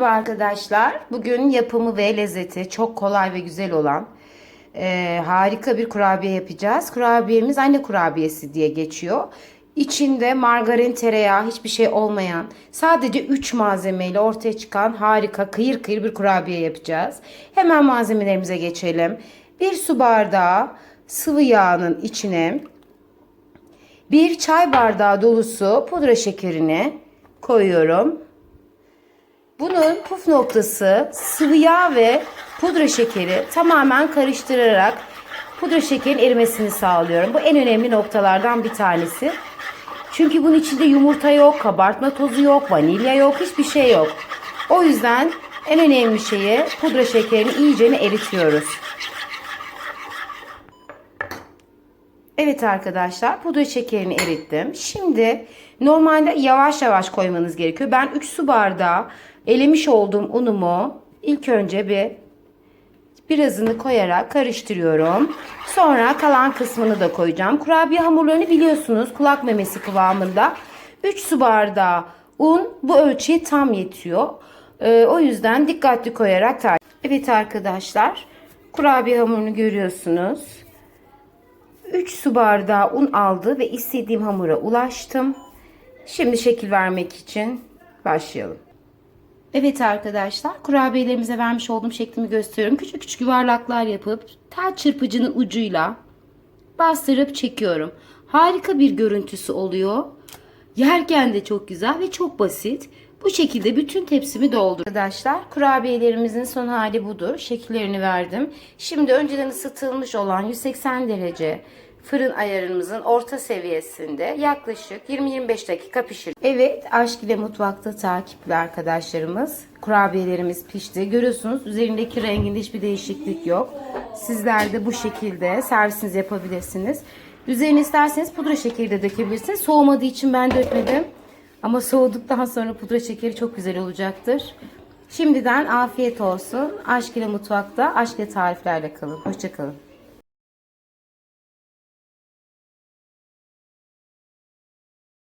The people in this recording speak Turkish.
Merhaba arkadaşlar. Bugün yapımı ve lezzeti çok kolay ve güzel olan e, harika bir kurabiye yapacağız. Kurabiyemiz anne kurabiyesi diye geçiyor. İçinde margarin, tereyağı, hiçbir şey olmayan, sadece 3 malzemeyle ortaya çıkan harika kıyır kıyır bir kurabiye yapacağız. Hemen malzemelerimize geçelim. 1 su bardağı sıvı yağının içine 1 çay bardağı dolusu pudra şekerini koyuyorum. Bunun puf noktası sıvı yağ ve pudra şekeri tamamen karıştırarak pudra şekerin erimesini sağlıyorum. Bu en önemli noktalardan bir tanesi. Çünkü bunun içinde yumurta yok, kabartma tozu yok, vanilya yok, hiçbir şey yok. O yüzden en önemli şeyi pudra şekerini iyice eritiyoruz. Evet arkadaşlar pudra şekerini erittim. Şimdi normalde yavaş yavaş koymanız gerekiyor. Ben 3 su bardağı elemiş olduğum unumu ilk önce bir birazını koyarak karıştırıyorum. Sonra kalan kısmını da koyacağım. Kurabiye hamurlarını biliyorsunuz kulak memesi kıvamında. 3 su bardağı un bu ölçüye tam yetiyor. Ee, o yüzden dikkatli koyarak takip. Evet arkadaşlar kurabiye hamurunu görüyorsunuz. 3 su bardağı un aldı ve istediğim hamura ulaştım. Şimdi şekil vermek için başlayalım. Evet arkadaşlar kurabiyelerimize vermiş olduğum şeklimi gösteriyorum. Küçük küçük yuvarlaklar yapıp tel çırpıcının ucuyla bastırıp çekiyorum. Harika bir görüntüsü oluyor. Yerken de çok güzel ve çok basit. Bu şekilde bütün tepsimi doldur. Arkadaşlar kurabiyelerimizin son hali budur. Şekillerini verdim. Şimdi önceden ısıtılmış olan 180 derece fırın ayarımızın orta seviyesinde yaklaşık 20-25 dakika pişir. Evet aşk ile mutfakta takipli arkadaşlarımız. Kurabiyelerimiz pişti. Görüyorsunuz üzerindeki renginde hiçbir değişiklik yok. Sizler de bu şekilde servisinizi yapabilirsiniz. Üzerine isterseniz pudra şekeri de dökebilirsiniz. Soğumadığı için ben dökmedim. Ama soğuduktan sonra pudra şekeri çok güzel olacaktır. Şimdiden afiyet olsun. Aşk ile mutfakta, aşk ile tariflerle kalın. Hoşçakalın.